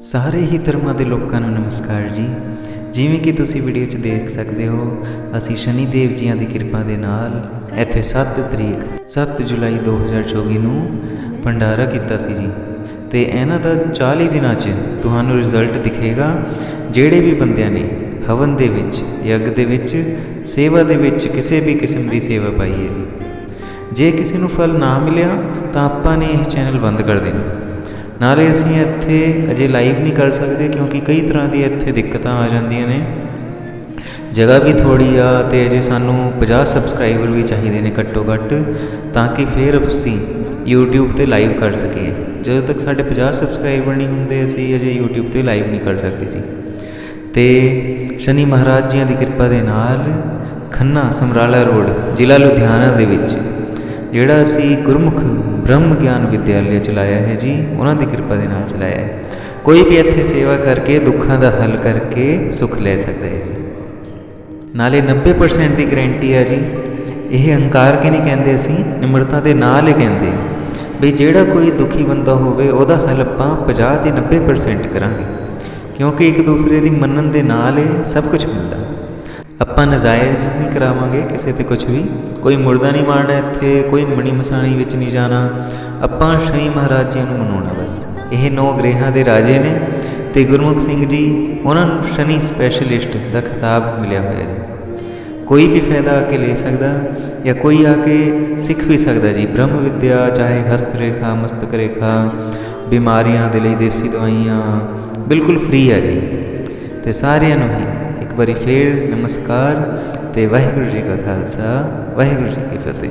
ਸਾਰੇ ਹੀ ਧਰਮਾਂ ਦੇ ਲੋਕਾਂ ਨੂੰ ਨਮਸਕਾਰ ਜੀ। ਜਿਵੇਂ ਕਿ ਤੁਸੀਂ ਵੀਡੀਓ 'ਚ ਦੇਖ ਸਕਦੇ ਹੋ, ਅਸੀਂ ਸ਼ਨੀ ਦੇਵ ਜੀਆਂ ਦੀ ਕਿਰਪਾ ਦੇ ਨਾਲ ਇੱਥੇ 7 ਤਰੀਕ 7 ਜੁਲਾਈ 2024 ਨੂੰ ਭੰਡਾਰਾ ਕੀਤਾ ਸੀ ਜੀ। ਤੇ ਇਹਨਾਂ ਦਾ 40 ਦਿਨਾਂ 'ਚ ਤੁਹਾਨੂੰ ਰਿਜ਼ਲਟ ਦਿਖੇਗਾ, ਜਿਹੜੇ ਵੀ ਬੰਦਿਆਂ ਨੇ ਹਵਨ ਦੇ ਵਿੱਚ, ਯੱਗ ਦੇ ਵਿੱਚ, ਸੇਵਾ ਦੇ ਵਿੱਚ ਕਿਸੇ ਵੀ ਕਿਸਮ ਦੀ ਸੇਵਾ ਪਾਈ ਹੈ ਜੀ। ਜੇ ਕਿਸੇ ਨੂੰ ਫਲ ਨਾ ਮਿਲਿਆ, ਤਾਂ ਆਪਾਂ ਨੇ ਇਹ ਚੈਨਲ ਬੰਦ ਕਰ ਦੇਣਾ। ਨਾਲੇ ਅਸੀਂ ਇੱਥੇ ਅਜੇ ਲਾਈਵ ਨਹੀਂ ਕਰ ਸਕਦੇ ਕਿਉਂਕਿ ਕਈ ਤਰ੍ਹਾਂ ਦੀ ਇੱਥੇ ਦਿੱਕਤਾਂ ਆ ਜਾਂਦੀਆਂ ਨੇ। ਜਗ੍ਹਾ ਵੀ ਥੋੜੀ ਆ ਤੇ ਅਜੇ ਸਾਨੂੰ 50 ਸਬਸਕ੍ਰਾਈਬਰ ਵੀ ਚਾਹੀਦੇ ਨੇ ਘੱਟੋ ਘੱਟ ਤਾਂ ਕਿ ਫਿਰ ਅਸੀਂ YouTube ਤੇ ਲਾਈਵ ਕਰ ਸਕੀਏ। ਜਦੋਂ ਤੱਕ ਸਾਡੇ 50 ਸਬਸਕ੍ਰਾਈਬਰ ਨਹੀਂ ਹੁੰਦੇ, ਅਸੀਂ ਅਜੇ YouTube ਤੇ ਲਾਈਵ ਨਹੀਂ ਕਰ ਸਕਦੇ ਜੀ। ਤੇ ਸ਼ਨੀ ਮਹਾਰਾਜ ਜੀਆਂ ਦੀ ਕਿਰਪਾ ਦੇ ਨਾਲ ਖੰਨਾ ਸਮਰਾਲਾ ਰੋਡ, ਜ਼ਿਲ੍ਹਾ ਲੁਧਿਆਣਾ ਦੇ ਵਿੱਚ ਜਿਹੜਾ ਅਸੀਂ ਗੁਰਮੁਖ ਬ੍ਰਹਮ ਗਿਆਨ ਵਿਦਿਆਲਿਆ ਚਲਾਇਆ ਹੈ ਜੀ, ਉਹਨਾਂ ਦੀ ਕਿਰਪਾ ਦੇ ਨਾਲ ਚਲਾਇਆ ਹੈ। ਕੋਈ ਵੀ ਇੱਥੇ ਸੇਵਾ ਕਰਕੇ ਦੁੱਖਾਂ ਦਾ ਹੱਲ ਕਰਕੇ ਸੁੱਖ ਲੈ ਸਕਦਾ ਹੈ ਜੀ। ਨਾਲੇ 90% ਦੀ ਗਰੰਟੀ ਹੈ ਜੀ। ਇਹ ਹੰਕਾਰ ਕੇ ਨਹੀਂ ਕਹਿੰਦੇ ਅਸੀਂ? ਨਿਮਰਤਾ ਦੇ ਨਾਲ ਹੀ ਕਹਿੰਦੇ ਵੀ ਜਿਹੜਾ ਕੋਈ ਦੁਖੀ ਬੰਦਾ ਹੋਵੇ, ਉਹਦਾ ਹੱਲ ਆਪਾਂ 50 ਤੇ 90% ਕਰਾਂਗੇ। ਕਿਉਂਕਿ ਇੱਕ ਦੂਸਰੇ ਦੀ ਮੰਨਣ ਦੇ ਨਾਲ ਹੀ ਸਭ ਕੁਝ ਮਿਲਦਾ ਆਪਾਂ ਨਜਾਇਜ਼ ਨਹੀਂ ਕਰਾਵਾਂਗੇ ਕਿਸੇ ਤੇ ਕੁਝ ਵੀ। ਕੋਈ ਮੁਰਦਾ ਨਹੀਂ ਮਾਰਨਾ ਇੱਥੇ, ਕੋਈ ਮਣੀ ਮਸਾਣੀ ਵਿੱਚ ਨਹੀਂ ਜਾਣਾ। ਆਪਾਂ ਸ਼ਨੀ ਮਹਾਰਾਜ ਜੀ ਨੂੰ ਮਨਾਉਣਾ ਬਸ। ਇਹ ਨੌ ਗ੍ਰਹਿਾਂ ਦੇ ਰਾਜੇ ਨੇ ਤੇ ਗੁਰਮੁਖ ਸਿੰਘ ਜੀ, ਉਹਨਾਂ ਨੂੰ ਸ਼ਨੀ ਸਪੈਸ਼ਲਿਸਟ ਦਾ ਖਿਤਾਬ ਮਿਲਿਆ ਹੋਇਆ ਜੀ। ਕੋਈ ਵੀ ਫਾਇਦਾ ਆ ਕੇ ਲੈ ਸਕਦਾ ਜਾਂ ਕੋਈ ਆ ਕੇ ਸਿੱਖ ਵੀ ਸਕਦਾ ਜੀ। ਬ੍ਰਹਮ ਵਿਦਿਆ, ਚਾਹੇ ਹਸਤ ਰੇਖਾ, ਮਸਤਕ ਰੇਖਾ, ਬਿਮਾਰੀਆਂ ਦੇ ਲਈ ਦੇਸੀ ਦਵਾਈਆਂ, ਬਿਲਕੁਲ ਫ੍ਰੀ ਆ ਜੀ। ਤੇ ਸਾਰਿਆਂ ਨੂੰ ਹੀ ਇੱਕ ਵਾਰੀ ਫੇਰ ਨਮਸਕਾਰ ਤੇ ਵਾਹਿਗੁਰੂ ਜੀ ਕਾ ਖਾਲਸਾ ਵਾਹਿਗੁਰੂ ਜੀ ਕੀ ਫਤਿਹ।